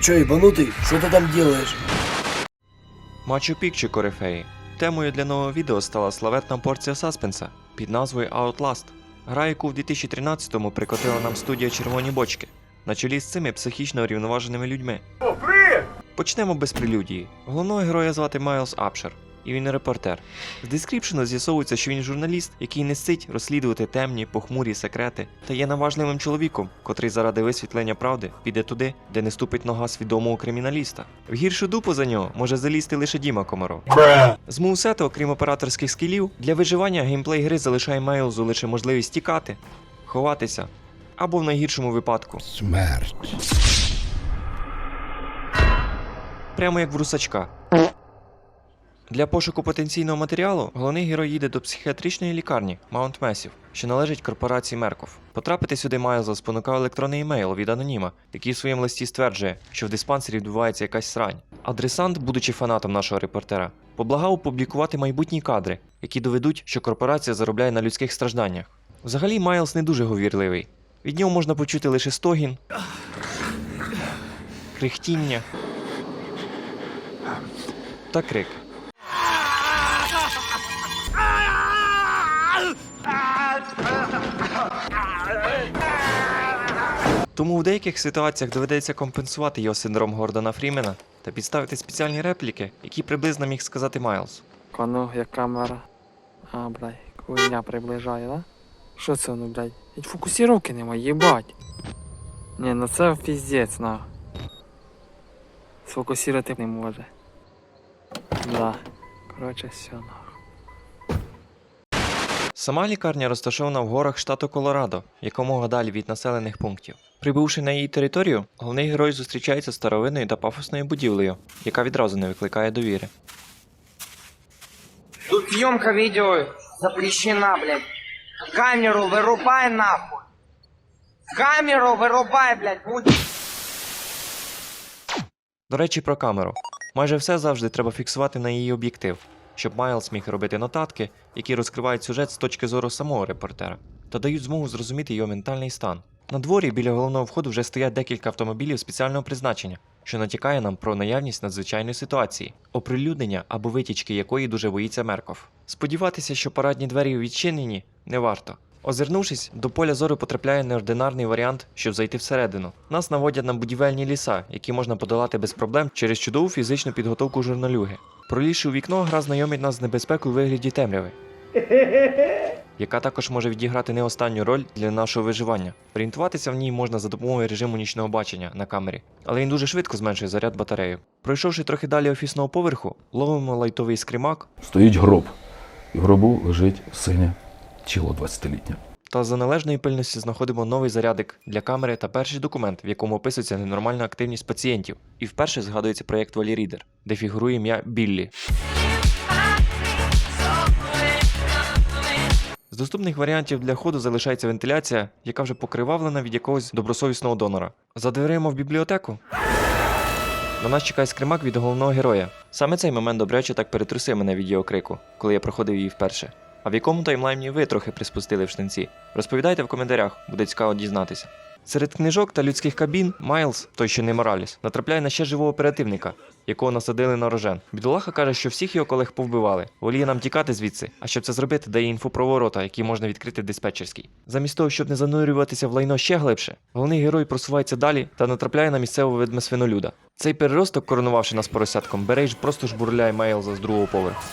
чё, ебанутый? Что ты там делаешь? Мачу Пікчу корифеї. Темою для нового відео стала славетна порція саспенса під назвою Outlast. Гра, яку в 2013-му прикотила нам студія Червоні бочки на чолі з цими психічно урівноваженими людьми. Почнемо без прелюдії. Головного героя звати Майлз Апшер, і він репортер. З дескріпшену з'ясовується, що він журналіст, який не сить розслідувати темні, похмурі секрети, та є наважливим чоловіком, котрий заради висвітлення правди піде туди, де не ступить нога свідомого криміналіста. В гіршу дупу за нього може залізти лише Діма Комаров. З мувсету, окрім операторських скілів, для виживання геймплей гри залишає Мейлзу лише можливість тікати, ховатися або в найгіршому випадку Смерть. прямо як в русачка. Для пошуку потенційного матеріалу головний герой їде до психіатричної лікарні Маунт Месів, що належить корпорації Мерков. Потрапити сюди Майлза спонукав електронний емейл від аноніма, який в своєму листі стверджує, що в диспансері відбувається якась срань. Адресант, будучи фанатом нашого репортера, поблагав опублікувати майбутні кадри, які доведуть, що корпорація заробляє на людських стражданнях. Взагалі, Майлз не дуже говірливий. Від нього можна почути лише стогін, крихтіння та крик. Тому в деяких ситуаціях доведеться компенсувати його синдром Гордона Фрімена та підставити спеціальні репліки, які приблизно міг сказати Майлз. Коно, як камера. А, блядь, хуйня приближає, да? Що це воно, блядь? Ведь фокусировки нема, їбать. Ні, ну це піздець, на. Сфокусувати не може. Да. Коротше, все, нахуй. Сама лікарня розташована в горах штату Колорадо, якомога далі від населених пунктів. Прибувши на її територію, головний герой зустрічається з старовинною та пафосною будівлею, яка відразу не викликає довіри. Тут съемка видео запрещена, блядь. Камеру вырубай нахуй. Камеру вырубай, блядь. будь- До речі, про камеру. Майже все завжди треба фіксувати на її об'єктив, щоб Майлз міг робити нотатки, які розкривають сюжет з точки зору самого репортера, та дають змогу зрозуміти його ментальний стан. На дворі біля головного входу вже стоять декілька автомобілів спеціального призначення, що натякає нам про наявність надзвичайної ситуації, оприлюднення або витічки якої дуже боїться Мерков. Сподіватися, що парадні двері відчинені, не варто. Озирнувшись, до поля зору потрапляє неординарний варіант, щоб зайти всередину. Нас наводять на будівельні ліса, які можна подолати без проблем через чудову фізичну підготовку журналюги. Пролізши у вікно, гра знайомить нас з небезпекою у вигляді темряви, яка також може відіграти не останню роль для нашого виживання. Орієнтуватися в ній можна за допомогою режиму нічного бачення на камері, але він дуже швидко зменшує заряд батареї. Пройшовши трохи далі офісного поверху, ловимо лайтовий скримак Стоїть гроб. І в гробу лежить синє тіло 20-літнє. та за належної пильності знаходимо новий зарядик для камери та перший документ, в якому описується ненормальна активність пацієнтів. І вперше згадується проєкт Валі Рідер, де фігурує ім'я Біллі. З доступних варіантів для ходу залишається вентиляція, яка вже покривавлена від якогось добросовісного донора. За дверима в бібліотеку. На нас чекає скримак від головного героя. Саме цей момент добряче так перетрусив мене від його крику, коли я проходив її вперше. А в якому таймлайні ви трохи приспустили в штанці? Розповідайте в коментарях, буде цікаво дізнатися. Серед книжок та людських кабін Майлз, той що не Мораліс, натрапляє на ще живого оперативника, якого насадили на рожен. Бідолаха каже, що всіх його колег повбивали. Воліє нам тікати звідси, а щоб це зробити, дає інфу про ворота, які можна відкрити в диспетчерській. Замість того, щоб не занурюватися в лайно ще глибше, головний герой просувається далі та натрапляє на місцевого ведмесвинолюда. Цей переросток, коронувавши нас поросятком, бере й ж просто жбурляє Майлза з другого поверху.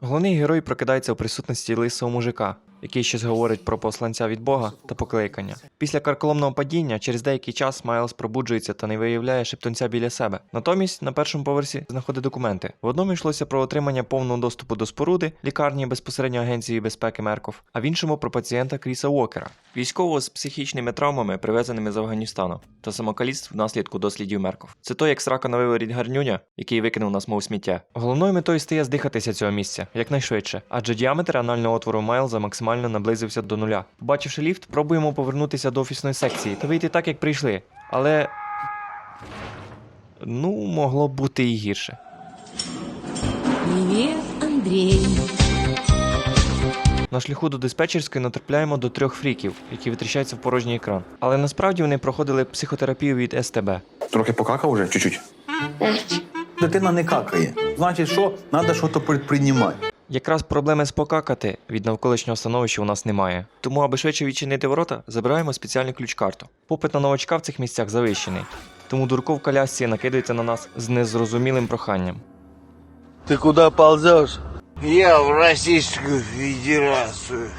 Головний герой прокидається у присутності лисого мужика, який щось говорить про посланця від Бога та покликання. Після карколомного падіння через деякий час Майлз пробуджується та не виявляє шептунця біля себе. Натомість на першому поверсі знаходить документи. В одному йшлося про отримання повного доступу до споруди лікарні безпосередньо агенції безпеки Мерков, а в іншому про пацієнта Кріса Уокера, військового з психічними травмами, привезеними з Афганістану, та самокаліцтв внаслідку дослідів Мерков. Це той як срака на виворіт гарнюня, який викинув нас мов сміття. Головною метою стає здихатися цього місця якнайшвидше, адже діаметр анального отвору Майлза максимально наблизився до нуля. Побачивши ліфт, пробуємо повернутися до офісної секції та вийти так, як прийшли. Але. Ну, могло бути і гірше. На шляху до диспетчерської натрапляємо до трьох фріків, які витріщаються в порожній екран. Але насправді вони проходили психотерапію від СТБ. Трохи покакав уже, чуть-чуть. Дитина не какає. Значить, що? Треба щось предприймати. Якраз проблеми з покакати від навколишнього становища у нас немає. Тому, аби швидше відчинити ворота, забираємо спеціальну ключ-карту. Попит на новачка в цих місцях завищений. Тому дурко в колясці накидається на нас з незрозумілим проханням. Ты куда ползешь? Я в Российскую Федерацию.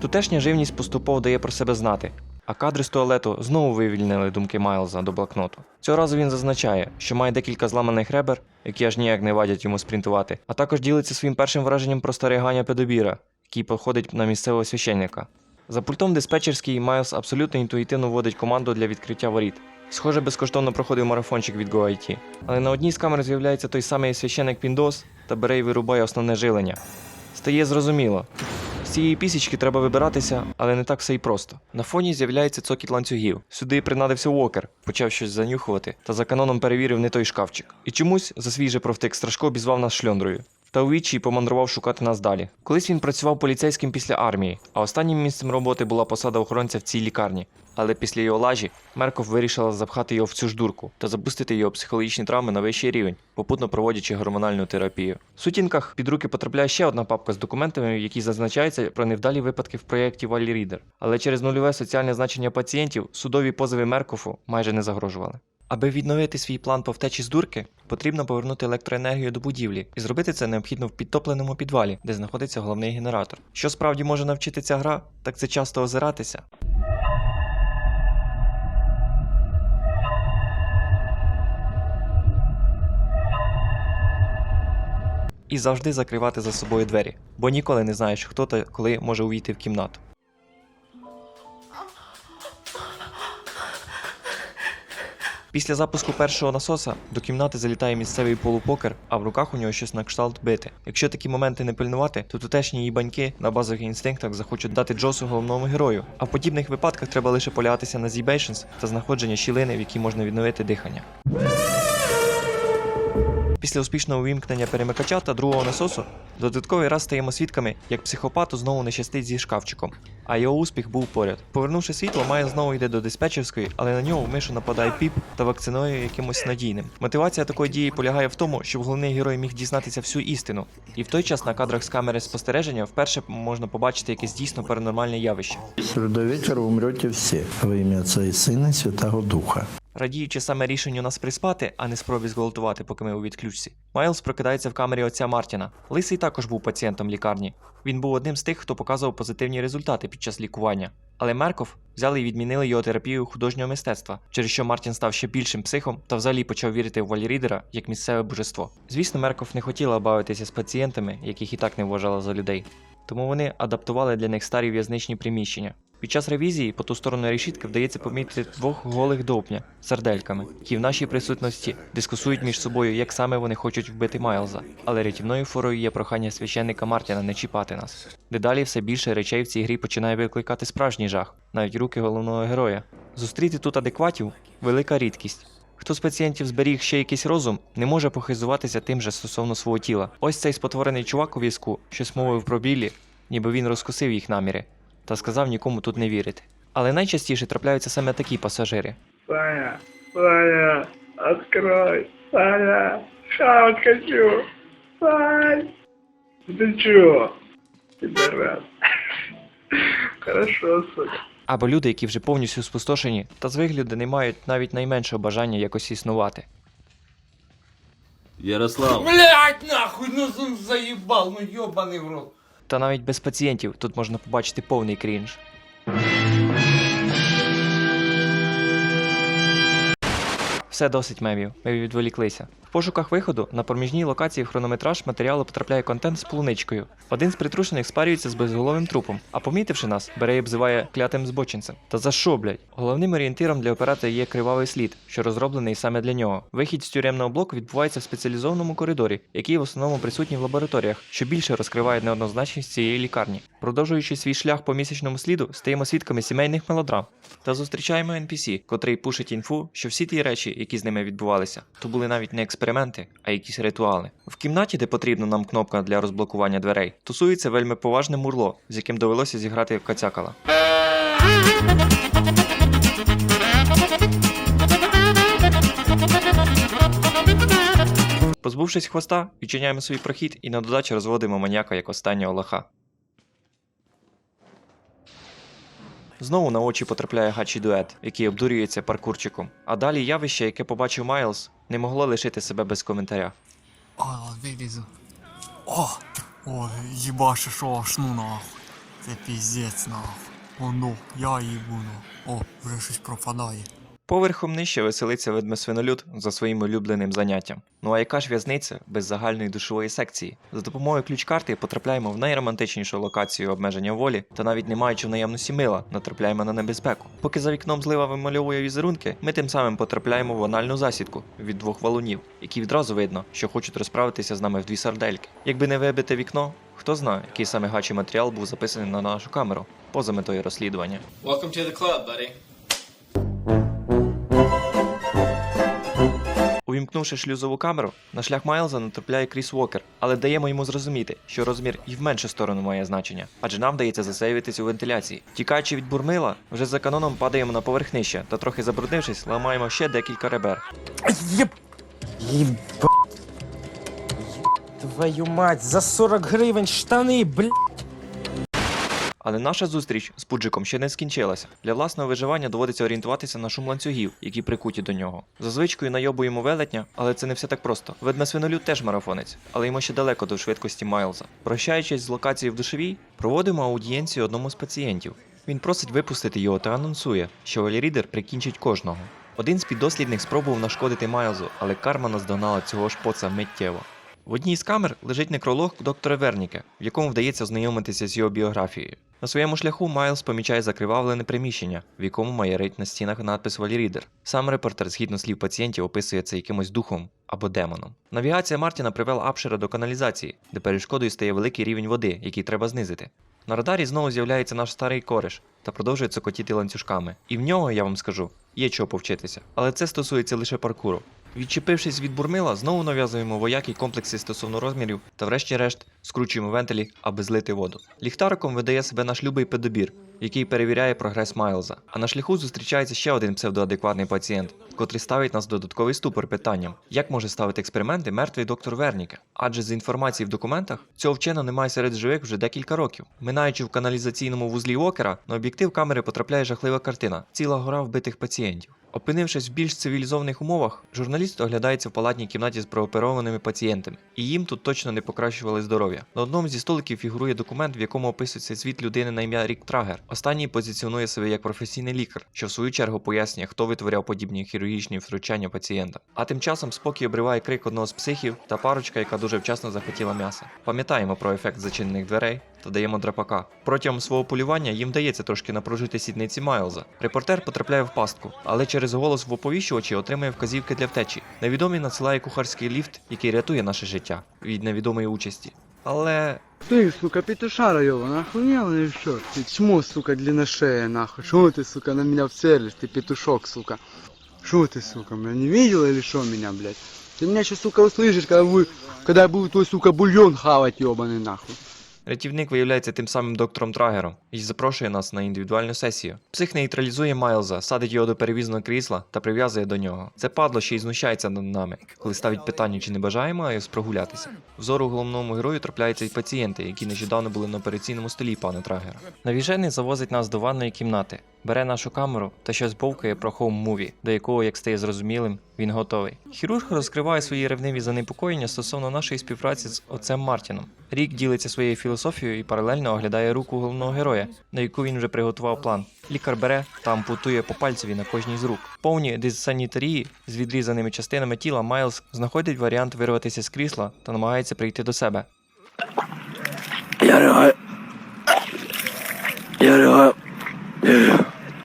Тутешня живність поступово дає про себе знати, а кадри з туалету знову вивільнили думки Майлза до блокноту. Цього разу він зазначає, що має декілька зламаних ребер, які аж ніяк не вадять йому спринтувати, а також ділиться своїм першим враженням про старий Педобіра, який походить на місцевого священника. За пультом диспетчерський Майлз абсолютно інтуїтивно вводить команду для відкриття воріт. Схоже, безкоштовно проходив марафончик від GoIT. Але на одній з камер з'являється той самий священик Піндос та бере і вирубає основне жилення. Стає зрозуміло. З цієї пісічки треба вибиратися, але не так все й просто. На фоні з'являється цокіт ланцюгів. Сюди принадився Уокер, почав щось занюхувати, та за каноном перевірив не той шкафчик. І чомусь за свій же провтик Страшко обізвав нас шльондрою. Та у відчі помандрував шукати нас далі. Колись він працював поліцейським після армії, а останнім місцем роботи була посада охоронця в цій лікарні. Але після його лажі Мерков вирішила запхати його в цю ж дурку та запустити його психологічні травми на вищий рівень, попутно проводячи гормональну терапію. В сутінках під руки потрапляє ще одна папка з документами, в якій зазначається про невдалі випадки в проєкті Валі Рідер. Але через нульове соціальне значення пацієнтів судові позови Меркофу майже не загрожували. Аби відновити свій план по втечі з дурки, потрібно повернути електроенергію до будівлі, і зробити це необхідно в підтопленому підвалі, де знаходиться головний генератор. Що справді може навчити ця гра, так це часто озиратися. І завжди закривати за собою двері, бо ніколи не знаєш, хто та коли може увійти в кімнату. Після запуску першого насоса до кімнати залітає місцевий полупокер, а в руках у нього щось на кшталт бити. Якщо такі моменти не пильнувати, то тутешні їбаньки на базових інстинктах захочуть дати Джосу головному герою. А в подібних випадках треба лише полягатися на зібейшнс та знаходження щілини, в якій можна відновити дихання. Після успішного увімкнення перемикача та другого насосу додатковий раз стаємо свідками, як психопату знову не щастить зі шкафчиком, а його успіх був поряд. Повернувши світло, Майя знову йде до диспетчерської, але на нього в мишу нападає піп та вакцинує якимось надійним. Мотивація такої дії полягає в тому, щоб головний герой міг дізнатися всю істину. І в той час на кадрах з камери спостереження вперше можна побачити якесь дійсно паранормальне явище. До вечора умрете всі во ім'я і Сина Святого Духа. Радіючи саме рішенню нас приспати, а не спробі зґвалтувати, поки ми у відключці, Майлз прокидається в камері отця Мартіна. Лисий також був пацієнтом лікарні. Він був одним з тих, хто показував позитивні результати під час лікування. Але Мерков взяли і відмінили його терапію художнього мистецтва, через що Мартін став ще більшим психом та взагалі почав вірити в Валірідера як місцеве божество. Звісно, Мерков не хотіла бавитися з пацієнтами, яких і так не вважала за людей. Тому вони адаптували для них старі в'язничні приміщення. Під час ревізії по ту сторону решітки вдається помітити двох голих довпня з сардельками, які в нашій присутності дискусують між собою, як саме вони хочуть вбити Майлза. Але рятівною форою є прохання священника Мартіна не чіпати нас. Дедалі все більше речей в цій грі починає викликати справжній жах, навіть руки головного героя. Зустріти тут адекватів велика рідкість. Хто з пацієнтів зберіг ще якийсь розум, не може похизуватися тим же стосовно свого тіла. Ось цей спотворений чувак у візку щось мовив про білі, ніби він розкусив їх наміри, та сказав нікому тут не вірити. Але найчастіше трапляються саме такі пасажири. Саня, Саня, открой, Саня, шаут хочу, Сань, ты чё? Пидорас. Хорошо, сука. Або люди, які вже повністю спустошені та з вигляду не мають навіть найменшого бажання якось існувати. Ярослав, Блять, нахуй, ну заїбав, ну йобаний в рот. Та навіть без пацієнтів тут можна побачити повний крінж. Все досить мемів, ми відволіклися. В пошуках виходу на проміжній локації в хронометраж матеріалу потрапляє контент з полуничкою. Один з притрушених спарюється з безголовим трупом, а помітивши нас, бере і обзиває клятим збочинцем. Та за що, блять? Головним орієнтиром для оператора є кривавий слід, що розроблений саме для нього. Вихід з тюремного блоку відбувається в спеціалізованому коридорі, який в основному присутній в лабораторіях, що більше розкриває неоднозначність цієї лікарні. Продовжуючи свій шлях по місячному сліду, стаємо свідками сімейних мелодрам та зустрічаємо NPC, котрий пушить інфу, що всі ті речі, які з ними відбувалися, то були навіть не експерименти, а якісь ритуали. В кімнаті, де потрібна нам кнопка для розблокування дверей, тусується вельми поважне мурло, з яким довелося зіграти в кацякала. Позбувшись хвоста, відчиняємо свій прохід і на додачу розводимо маніяка як останнього лоха. Знову на очі потрапляє гачий дует, який обдурюється паркурчиком. А далі явище, яке побачив Майлз, не могло лишити себе без коментаря. О, вилізу. О! О, їбаше, що аж ну нахуй. Це піздець нахуй. О, ну, я їбу ну. О, вже щось пропадає. Поверхом нижче веселиться ведмесвинолюд за своїм улюбленим заняттям. Ну а яка ж в'язниця без загальної душової секції? За допомогою ключ-карти потрапляємо в найромантичнішу локацію обмеження волі, та навіть не маючи в наявності мила, натрапляємо на небезпеку. Поки за вікном злива вимальовує візерунки, ми тим самим потрапляємо в анальну засідку від двох валунів, які відразу видно, що хочуть розправитися з нами в дві сардельки. Якби не вибите вікно, хто знає, який саме гачий матеріал був записаний на нашу камеру поза метою розслідування. Welcome to the club, buddy. Увімкнувши шлюзову камеру, на шлях Майлза натрапляє Кріс Уокер, але даємо йому зрозуміти, що розмір і в меншу сторону має значення, адже нам вдається засейвитись у вентиляції. Тікаючи від бурмила, вже за каноном падаємо на поверх нижче та трохи забруднившись, ламаємо ще декілька ребер. Еб... Еб... Твою мать, за 40 гривень штани, блядь. Але наша зустріч з Пуджиком ще не скінчилася. Для власного виживання доводиться орієнтуватися на шум ланцюгів, які прикуті до нього. За звичкою найобуємо велетня, але це не все так просто. Ведмесвинолюд теж марафонець, але йому ще далеко до швидкості Майлза. Прощаючись з локації в душовій, проводимо аудієнцію одному з пацієнтів. Він просить випустити його та анонсує, що Валірідер прикінчить кожного. Один з піддослідних спробував нашкодити Майлзу, але карма наздогнала цього ж поца миттєво. В одній з камер лежить некролог доктора Верніке, в якому вдається ознайомитися з його біографією. На своєму шляху Майлз помічає закривавлене приміщення, в якому майорить на стінах надпис Валірідер. Сам репортер, згідно слів пацієнтів, описує це якимось духом або демоном. Навігація Мартіна привела Апшера до каналізації, де перешкодою стає великий рівень води, який треба знизити. На радарі знову з'являється наш старий кореш та продовжує цокотіти ланцюжками. І в нього, я вам скажу, є чого повчитися. Але це стосується лише паркуру. Відчепившись від бурмила, знову нав'язуємо воякі комплекси стосовно розмірів та врешті-решт скручуємо вентилі, аби злити воду. Ліхтариком видає себе наш любий педобір, який перевіряє прогрес Майлза. А на шляху зустрічається ще один псевдоадекватний пацієнт, котрий ставить нас в додатковий ступор питанням, як може ставити експерименти мертвий доктор Верніке. Адже з інформації в документах цього вченого немає серед живих вже декілька років. Минаючи в каналізаційному вузлі Уокера, на об'єктив камери потрапляє жахлива картина ціла гора вбитих пацієнтів. Опинившись в більш цивілізованих умовах, журналіст оглядається в палатній кімнаті з прооперованими пацієнтами, і їм тут точно не покращували здоров'я. На одному зі столиків фігурує документ, в якому описується звіт людини на ім'я Рік Трагер. Останній позиціонує себе як професійний лікар, що в свою чергу пояснює, хто витворяв подібні хірургічні втручання пацієнта. А тим часом спокій обриває крик одного з психів та парочка, яка дуже вчасно захотіла м'яса. Пам'ятаємо про ефект зачинених дверей та даємо драпака. Протягом свого полювання їм вдається трошки напружити сідниці Майлза. Репортер потрапляє в пастку, але через голос в оповіщувачі отримує вказівки для втечі. Невідомий надсилає кухарський ліфт, який рятує наше життя від невідомої участі. Але Ты, сука, петушара ёбана, охуел или что? Ты чмо, сука, длинношея, нахуй. Шо ты, сука, на меня вцелишь, ты петушок, сука. Шо ты, сука, меня не видел или что меня, блядь? Ты меня сейчас, сука, услышишь, когда вы, когда я буду твой, сука, бульон хавать, ёбаный, нахуй. Рятівник виявляється тим самим доктором Трагером і запрошує нас на індивідуальну сесію. Псих нейтралізує Майлза, садить його до перевізного крісла та прив'язує до нього. Це падло ще й знущається над нами, коли ставить питання, чи не бажаємо Айос прогулятися. Взору головному герою трапляються й пацієнти, які нещодавно були на операційному столі пана Трагера. Навіжений завозить нас до ванної кімнати, бере нашу камеру та щось бовкає про хоум-муві, до якого, як стає зрозумілим, він готовий. Хірург розкриває свої ревниві занепокоєння стосовно нашої співпраці з отцем Мартіном. Рік ділиться своєю філософією і паралельно оглядає руку головного героя, на яку він вже приготував план. Лікар бере та ампутує по пальцеві на кожній з рук. В повній дисанітарії з відрізаними частинами тіла Майлз знаходить варіант вирватися з крісла та намагається прийти до себе. Я ригаю. Я ригаю.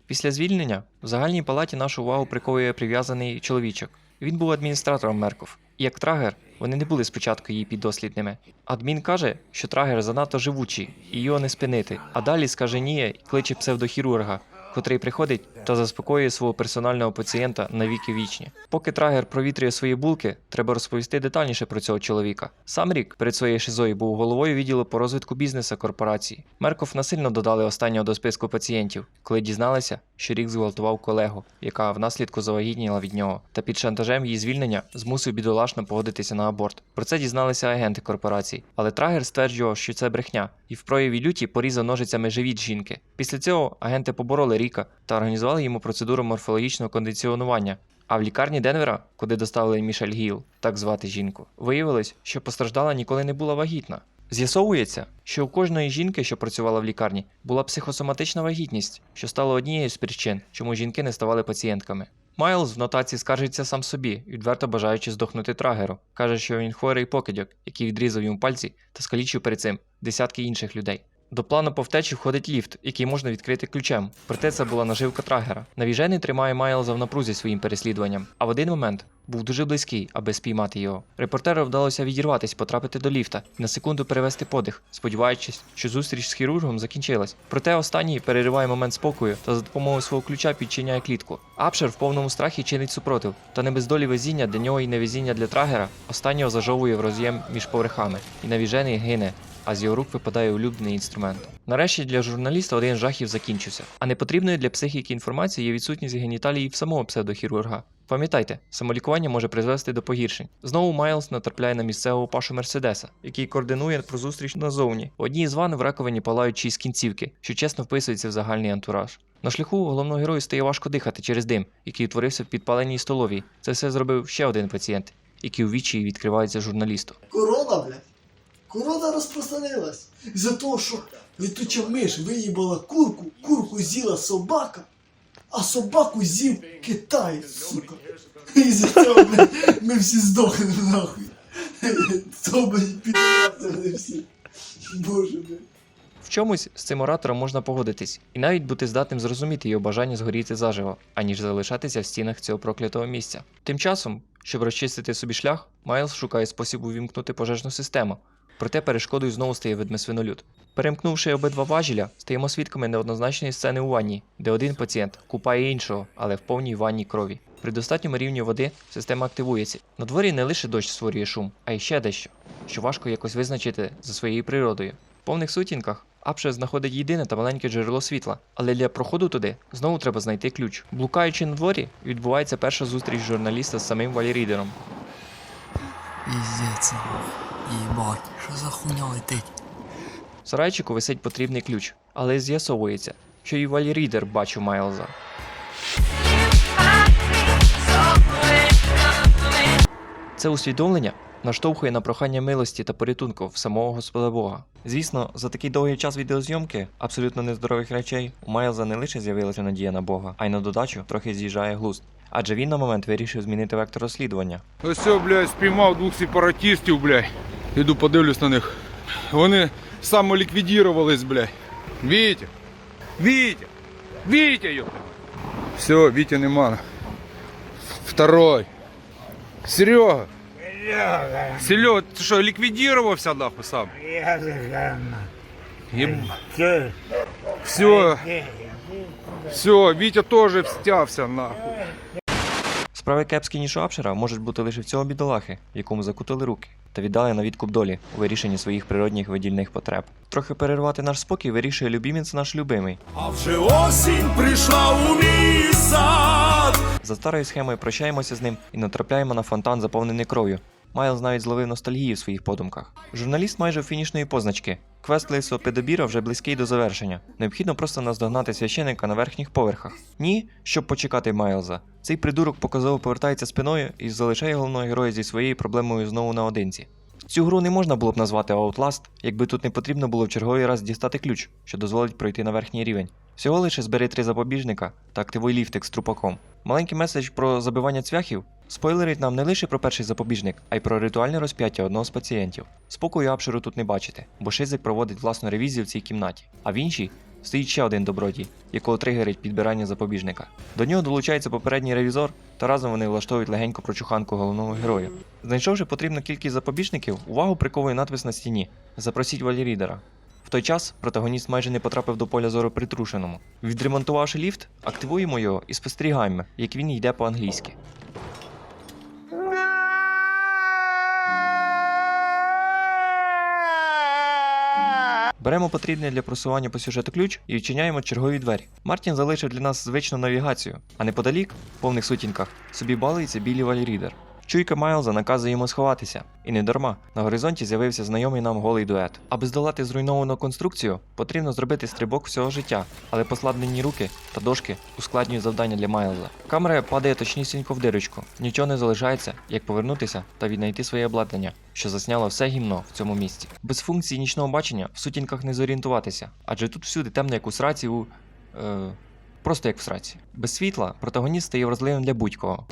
Після звільнення в загальній палаті нашу увагу приковує прив'язаний чоловічок. Він був адміністратором Мерков. Як трагер Вони не були спочатку її піддослідними. Адмін каже, що трагер занадто живучий і його не спинити. А далі скаже ні кличе псевдохірурга, котрий приходить та заспокоює свого персонального пацієнта на віки вічні. Поки трагер провітрює свої булки, треба розповісти детальніше про цього чоловіка. Сам рік перед своєю шизою був головою відділу по розвитку бізнесу корпорації. Мерков насильно додали останнього до списку пацієнтів, коли дізналися, що рік зґвалтував колегу, яка внаслідку завагітніла від нього, та під шантажем її звільнення змусив бідолашно погодитися на аборт. Про це дізналися агенти корпорації, але Трагер стверджував, що це брехня, і в прояві люті порізав ножицями живіт жінки. Після цього агенти побороли Ріка та організували йому процедуру морфологічного кондиціонування. А в лікарні Денвера, куди доставили Мішель Гіл, так звати жінку, виявилось, що постраждала ніколи не була вагітна. З'ясовується, що у кожної жінки, що працювала в лікарні, була психосоматична вагітність, що стало однією з причин, чому жінки не ставали пацієнтками. Майлз в нотації скаржиться сам собі, відверто бажаючи здохнути трагеру. Каже, що він хворий покидьок, який відрізав йому пальці та скалічив перед цим десятки інших людей. До плану по втечі входить ліфт, який можна відкрити ключем. Проте це була наживка трагера. Навіжений тримає Майлза в напрузі своїм переслідуванням, а в один момент був дуже близький, аби спіймати його. Репортеру вдалося відірватись, потрапити до ліфта і на секунду перевести подих, сподіваючись, що зустріч з хірургом закінчилась. Проте останній перериває момент спокою та за допомогою свого ключа підчиняє клітку. Апшер в повному страхі чинить супротив, та не без долі везіння для нього і невезіння для трагера. Останнього зажовує в роз'єм між поверхами, і навіжений гине. А з його рук випадає улюблений інструмент. Нарешті для журналіста один жахів закінчився. А непотрібною для психіки інформації є відсутність геніталії в самого псевдохірурга. Пам'ятайте, самолікування може призвести до погіршень. Знову Майлз натрапляє на місцевого пашу Мерседеса, який координує про зустріч назовні. В одній з ван в раковині палають чиїсь кінцівки, що чесно вписується в загальний антураж. На шляху головного герою стає важко дихати через дим, який утворився в підпаленій столовій. Це все зробив ще один пацієнт, який у вічі відкривається журналісту. Корона, блядь. Корона розпространилась. За того, що летуча миш виїбала курку, курку з'їла собака, а собаку з'їв Китай, сука. І за цього, блядь, ми всі здохнемо нахуй. То, блядь, підраться вони всі. Боже, блядь. В чомусь з цим оратором можна погодитись, і навіть бути здатним зрозуміти його бажання згоріти заживо, аніж залишатися в стінах цього проклятого місця. Тим часом, щоб розчистити собі шлях, Майлз шукає спосіб увімкнути пожежну систему. Проте перешкодою знову стає ведмесвинолюд. Перемкнувши обидва важіля, стаємо свідками неоднозначної сцени у ванні, де один пацієнт купає іншого, але в повній ванні крові. При достатньому рівні води система активується. На дворі не лише дощ створює шум, а й ще дещо, що важко якось визначити за своєю природою. В повних сутінках Апше знаходить єдине та маленьке джерело світла, але для проходу туди знову треба знайти ключ. Блукаючи на дворі, відбувається перша зустріч журналіста з самим Валірідером. Їбать, що за хуйня летить? В сарайчику висить потрібний ключ, але з'ясовується, що і Валірідер бачив Майлза. Це усвідомлення наштовхує на прохання милості та порятунку в самого Господа Бога. Звісно, за такий довгий час відеозйомки абсолютно нездорових речей у Майлза не лише з'явилася надія на Бога, а й на додачу трохи з'їжджає глузд. Адже він на момент вирішив змінити вектор розслідування. Ось все, блядь, спіймав двох сепаратистів, блядь. Іду подивлюсь на них. Вони самоліквідірувались, блядь. Вітя! Вітя! Вітя, йо! Все, Вітя нема. Второй. Серега! Серега, ти що, ліквідірувався нахуй сам? Єб... Все. Все, Вітя теж встявся нахуй. Справи кепські ніж у Апшера можуть бути лише в цього бідолахи, якому закутили руки, та віддали на відкуп долі у вирішенні своїх природних видільних потреб. Трохи перервати наш спокій вирішує любімець наш любимий. А вже осінь прийшла у мій сад. За старою схемою прощаємося з ним і натрапляємо на фонтан, заповнений кров'ю. Майлз навіть зловив ностальгію в своїх подумках. Журналіст майже у фінішної позначки. Квест лисого педобіра вже близький до завершення. Необхідно просто наздогнати священика на верхніх поверхах. Ні, щоб почекати Майлза. Цей придурок показово повертається спиною і залишає головного героя зі своєю проблемою знову наодинці. Цю гру не можна було б назвати Outlast, якби тут не потрібно було в черговий раз дістати ключ, що дозволить пройти на верхній рівень. Всього лише збери три запобіжника та активуй ліфтик з трупаком. Маленький меседж про забивання цвяхів спойлерить нам не лише про перший запобіжник, а й про ритуальне розп'яття одного з пацієнтів. Спокою апшеру тут не бачите, бо Шизик проводить власну ревізію в цій кімнаті, а в іншій стоїть ще один добродій, якого тригерить підбирання запобіжника. До нього долучається попередній ревізор, та разом вони влаштовують легеньку прочуханку головного героя. Знайшовши потрібну кількість запобіжників, увагу приковує надпис на стіні Запросіть валірідера. В той час протагоніст майже не потрапив до поля зору притрушеному. Відремонтувавши ліфт, активуємо його і спостерігаємо, як він йде по-англійськи. Беремо потрібний для просування по сюжету ключ і відчиняємо чергові двері. Мартін залишив для нас звичну навігацію, а неподалік, в повних сутінках, собі балується білий валірідер. Чуйка Майлза наказує йому сховатися, і не дарма на горизонті з'явився знайомий нам голий дует. Аби здолати зруйновану конструкцію, потрібно зробити стрибок всього життя, але послаблені руки та дошки ускладнюють завдання для Майлза. Камера падає точнісінько в дирочку, нічого не залишається, як повернутися та віднайти своє обладнання, що засняло все гімно в цьому місці. Без функції нічного бачення в сутінках не зорієнтуватися, адже тут всюди темно, як у сраці у. Е, просто як в сраці. Без світла протагоніст стає вразливим для будь-кого.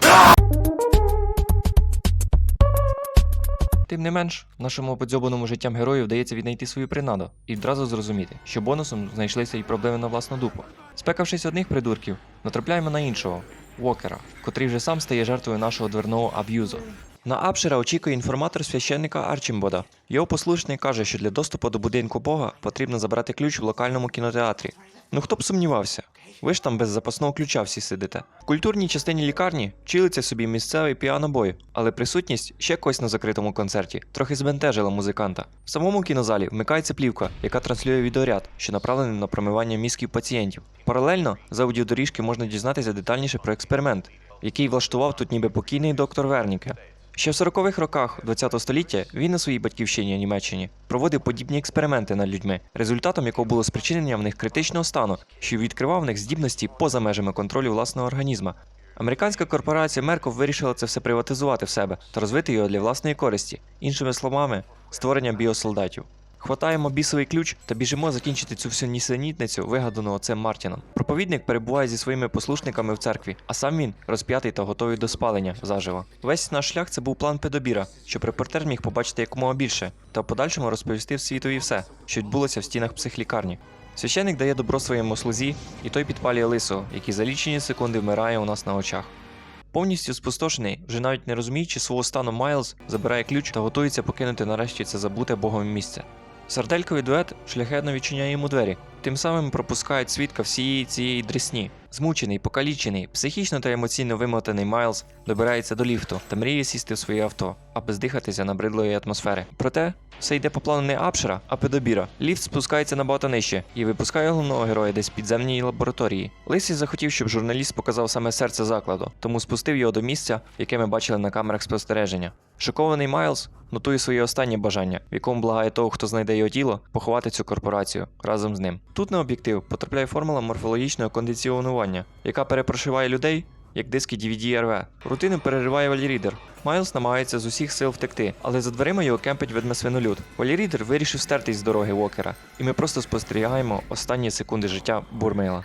Тим не менш, нашому подзьобаному життям герою вдається віднайти свою принаду і відразу зрозуміти, що бонусом знайшлися і проблеми на власну дупу. Спекавшись одних придурків, натрапляємо на іншого Уокера, котрий вже сам стає жертвою нашого дверного аб'юзу. На Апшера очікує інформатор священника Арчімбода. Його послушник каже, що для доступу до будинку Бога потрібно забрати ключ в локальному кінотеатрі. Ну хто б сумнівався? Ви ж там без запасного ключа всі сидите. В культурній частині лікарні чилиться собі місцевий піанобой, але присутність ще когось на закритому концерті трохи збентежила музиканта. В самому кінозалі вмикається плівка, яка транслює відеоряд, що направлений на промивання мізків пацієнтів. Паралельно з аудіодоріжки можна дізнатися детальніше про експеримент, який влаштував тут ніби покійний доктор Верніке. Ще в 40-х роках ХХ століття він на своїй батьківщині Німеччині проводив подібні експерименти над людьми, результатом якого було спричинення в них критичного стану, що відкривав в них здібності поза межами контролю власного організма. Американська корпорація Мерков вирішила це все приватизувати в себе та розвити його для власної користі, іншими словами, створення біосолдатів. Хватаємо бісовий ключ та біжимо закінчити цю всю нісенітницю, вигадану оцем Мартіном. Проповідник перебуває зі своїми послушниками в церкві, а сам він розп'ятий та готовий до спалення заживо. Весь наш шлях це був план Педобіра, щоб репортер міг побачити якомога більше, та в подальшому розповісти в світові все, що відбулося в стінах психлікарні. Священник дає добро своєму слузі, і той підпалює лисого, який за лічені секунди вмирає у нас на очах. Повністю спустошений, вже навіть не розуміючи свого стану Майлз, забирає ключ та готується покинути нарешті це забуте богом місце. Сардельковий дует шляхетно відчиняє йому двері, тим самим пропускають свідка всієї цієї дресні. Змучений, покалічений, психічно та емоційно вимотаний Майлз добирається до ліфту та мріє сісти в своє авто, аби здихатися набридлої атмосфери. Проте все йде по плану не Апшера, а Педобіра. Ліфт спускається набагато нижче і випускає головного героя десь в підземній лабораторії. Лисий захотів, щоб журналіст показав саме серце закладу, тому спустив його до місця, яке ми бачили на камерах спостереження. Шокований Майлз нотує своє останнє бажання, в якому благає того, хто знайде його тіло, поховати цю корпорацію разом з ним. Тут на об'єктив потрапляє формула морфологічного кондиціонування, яка перепрошиває людей. Як диски DVD RV. Рутину перериває Валірідер. Майлз намагається з усіх сил втекти, але за дверима його кемпить ведмесвинолюд. Валірідер вирішив стертись з дороги Вокера, і ми просто спостерігаємо останні секунди життя Бурмейла.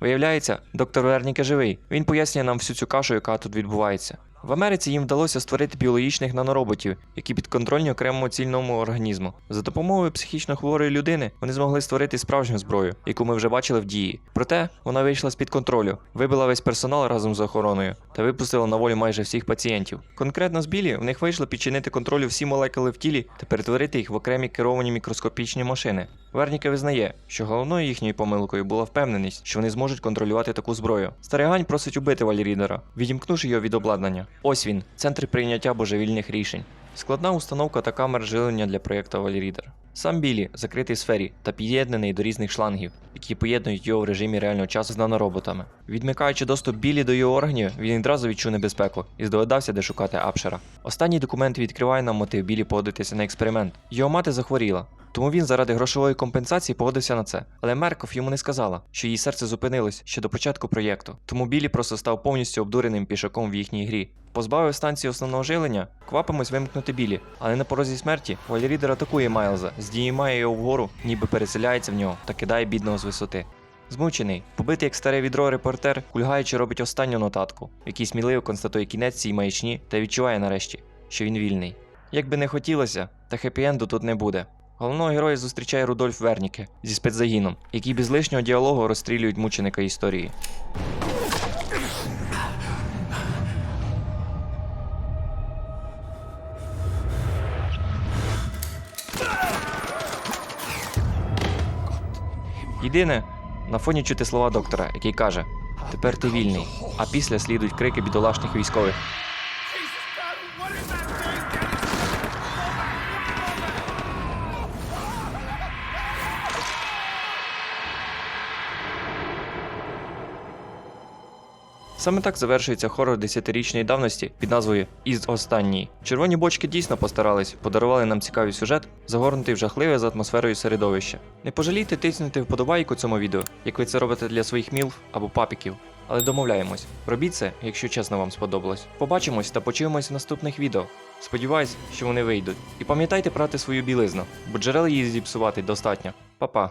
Виявляється, доктор Верніке живий. Він пояснює нам всю цю кашу, яка тут відбувається. В Америці їм вдалося створити біологічних нанороботів, які підконтрольні окремому цільному організму. За допомогою психічно хворої людини вони змогли створити справжню зброю, яку ми вже бачили в дії. Проте вона вийшла з під контролю, вибила весь персонал разом з охороною та випустила на волю майже всіх пацієнтів. Конкретно з білі в них вийшло підчинити контролю всі молекули в тілі та перетворити їх в окремі керовані мікроскопічні машини. Верніке визнає, що головною їхньою помилкою була впевненість, що вони зможуть контролювати таку зброю. Старигань просить убити Валірідера, відімкнувши його від обладнання. Ось він, центр прийняття божевільних рішень. Складна установка та камер жилення для проєкту Валірідер. Сам Білі закритий сфері та під'єднаний до різних шлангів, які поєднують його в режимі реального часу з нанороботами. Відмикаючи доступ Білі до його органів, він відразу відчув небезпеку і здогадався, де шукати Апшера. Останній документ відкриває нам мотив Білі погодитися на експеримент. Його мати захворіла, Тому він заради грошової компенсації погодився на це. Але Мерков йому не сказала, що її серце зупинилось ще до початку проєкту. Тому Білі просто став повністю обдуреним пішаком в їхній грі. Позбавив станції основного жилення, квапимось вимкнути білі, але на порозі смерті Вальрідер атакує Майлза, здіймає його вгору, ніби переселяється в нього та кидає бідного з висоти. Змучений, побитий як старе відро репортер, кульгаючи робить останню нотатку, в якій сміливо констатує кінець цій маячні та відчуває нарешті, що він вільний. Як би не хотілося, та хеппі-енду тут не буде. Головного героя зустрічає Рудольф Верніке зі спецзагіном, який без лишнього діалогу розстрілюють мученика історії. Єдине, на фоні чути слова доктора, який каже: Тепер ти вільний, а після слідують крики бідолашних військових. Саме так завершується хорор 10-річної давності під назвою Із останній. Червоні бочки дійсно постарались, подарували нам цікавий сюжет, загорнутий в жахливе з атмосферою середовище. Не пожалійте тиснути вподобайку цьому відео, як ви це робите для своїх мілф або папіків. Але домовляємось, робіть це, якщо чесно вам сподобалось. Побачимось та почуємось в наступних відео. Сподіваюсь, що вони вийдуть. І пам'ятайте прати свою білизну, бо джерел її зіпсувати достатньо. Па-па.